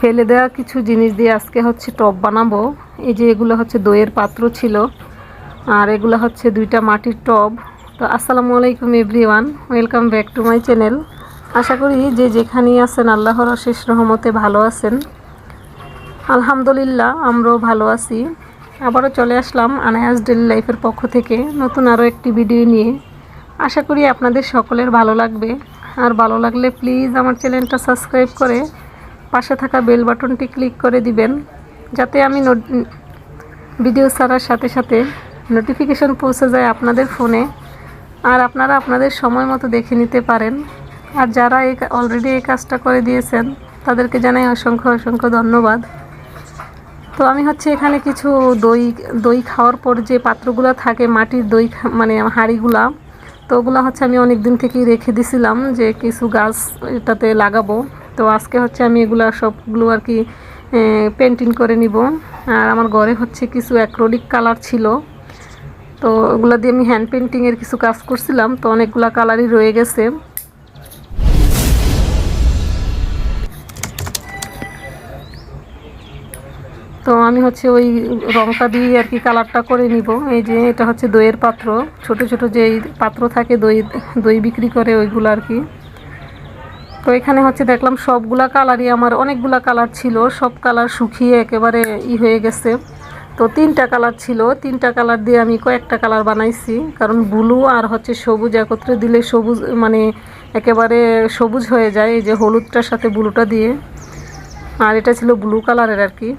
ফেলে দেওয়া কিছু জিনিস দিয়ে আজকে হচ্ছে টপ বানাবো। এই যে এগুলো হচ্ছে দইয়ের পাত্র ছিল, আর এগুলো হচ্ছে দুইটা মাটির টব। তো আসসালামু আলাইকুম everyone, welcome back to my channel. আশা করি যে যেখানেই আছেন, আল্লাহর অশেষ রহমতে ভালো আছেন। আলহামদুলিল্লাহ, আমরাও ভালো আছি। আবারও চলে আসলাম আনায়াস ডেলি লাইফের পক্ষ থেকে নতুন আরও একটি ভিডিও নিয়ে। আশা করি আপনাদের সকলের ভালো লাগবে। আর ভালো লাগলে প্লিজ আমার চ্যানেলটা সাবস্ক্রাইব করে পাশে থাকা বেল বাটনটি ক্লিক করে দিবেন, যাতে আমি ভিডিও ছাড়ার সাথে সাথে নোটিফিকেশন পৌঁছে যায় আপনাদের ফোনে। আর আপনারা আপনাদের সময় মতো দেখে নিতে পারেন। আর যারা এই অলরেডি এই কাজটা করে দিয়েছেন, তাদেরকে জানাই অসংখ্য অসংখ্য ধন্যবাদ। তো আমি হচ্ছে এখানে কিছু দই দই খাওয়ার পর যে পাত্রগুলো থাকে, মাটির দই মানে হাঁড়িগুলা, তো ওগুলো হচ্ছে আমি অনেক দিন থেকেই রেখে দিছিলাম যে কিছু গাছ এটাতে লাগাবো। তো আজকে হচ্ছে আমি এগুলো সবগুলো আর কি পেন্টিং করে নিব। আর আমার ঘরে হচ্ছে কিছু অ্যাক্রোলিক কালার ছিল। তো ওগুলো দিয়ে আমি হ্যান্ড পেন্টিংয়ের কিছু কাজ করছিলাম, তো অনেকগুলো কালারই রয়ে গেছে। তো আমি হচ্ছে ওই রংটা দিয়ে আর কি কালারটা করে নিব। এই যে এটা হচ্ছে দইয়ের পাত্র। ছোট ছোট যে পাত্র থাকে দই দই বিক্রি করে ওইগুলো আর কি। তো এখানে হচ্ছে দেখলাম সবগুলা কালারই আমার অনেকগুলা কালার ছিল। সব কালার শুকিয়ে একেবারে ই হয়ে গেছে। তো তিনটা কালার ছিল। তিনটা কালার দিয়ে আমি কয়েকটা কালার বানাইছি। কারণ ব্লু আর হচ্ছে সবুজ একত্রে দিলে সবুজ মানে একেবারে সবুজ হয়ে যায় এই যে হলুদটার সাথে ব্লুটা দিয়ে। আর এটা ছিল ব্লু কালারের আর কি।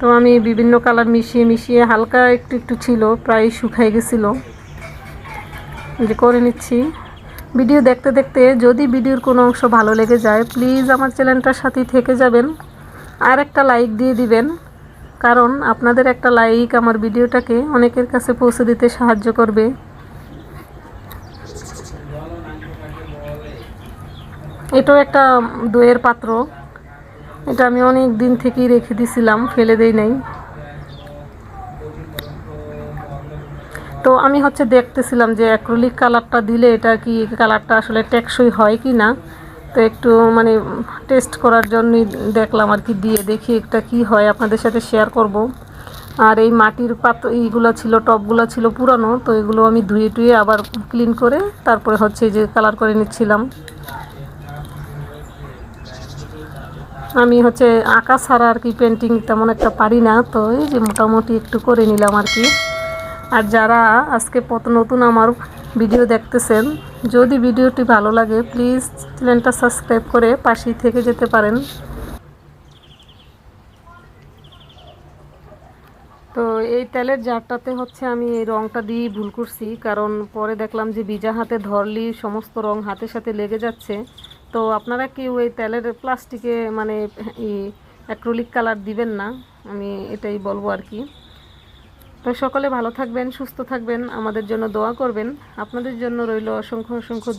তো আমি বিভিন্ন কালার মিশিয়ে মিশিয়ে হালকা একটু একটু ছিল, প্রায় শুকাই গেছিল। যে করে নিচ্ছি। ভিডিও দেখতে দেখতে যদি ভিডিওর কোনো অংশ ভালো লেগে যায় প্লিজ আমার চ্যানেলটার সাথেই থেকে যাবেন। আর একটা লাইক দিয়ে দিবেন, কারণ আপনাদের একটা লাইক আমার ভিডিওটাকে অনেকের কাছে পৌঁছে দিতে সাহায্য করবে। এটাও একটা দইয়ের পাত্র। এটা আমি অনেক দিন থেকেই রেখে দিছিলাম, ফেলে দেই নাই। তো আমি হচ্ছে দেখতেছিলাম যে অ্যাক্রোলিক কালারটা দিলে এটা কি কালারটা আসলে টেকসই হয় কি না? তো একটু মানে টেস্ট করার জন্যই দেখলাম আর কি, দিয়ে দেখি এটা কি হয়। আপনাদের সাথে শেয়ার করব। আর এই মাটির পাত্র এইগুলো ছিল টপগুলো ছিল পুরানো, তো এগুলো আমি ধুয়ে টুয়ে আবার ক্লিন করে তারপরে হচ্ছে যে কালার করে নিচ্ছিলাম। আমি হচ্ছে আঁকা ছাড়া আর কি পেন্টিং তেমন একটা পারি না, তো এই যে মোটামুটি একটু করে নিলাম আর কি। আর যারা আজকে নতুন আমার ভিডিও দেখতেছেন, যদি ভিডিওটি ভালো লাগে প্লিজ চ্যানেলটা সাবস্ক্রাইব করে পাশেই থেকে যেতে পারেন। তো এই তেলের জারটাতে হচ্ছে আমি এই রঙটা দিয়েই ভুল করছি, কারণ পরে দেখলাম যে ভিজা হাতে ধরলেই সমস্ত রং হাতের সাথে লেগে যাচ্ছে। তো আপনারা কি ওই তেলের প্লাস্টিকে মানে অ্যাক্রোলিক কালার দিবেন না, আমি এটাই বলব আর কি। তো সকলে ভালো থাকবেন, সুস্থ থাকবেন, আমাদের জন্য দোয়া করবেন আপনাদের জন্য রইল অসংখ্য অসংখ্য।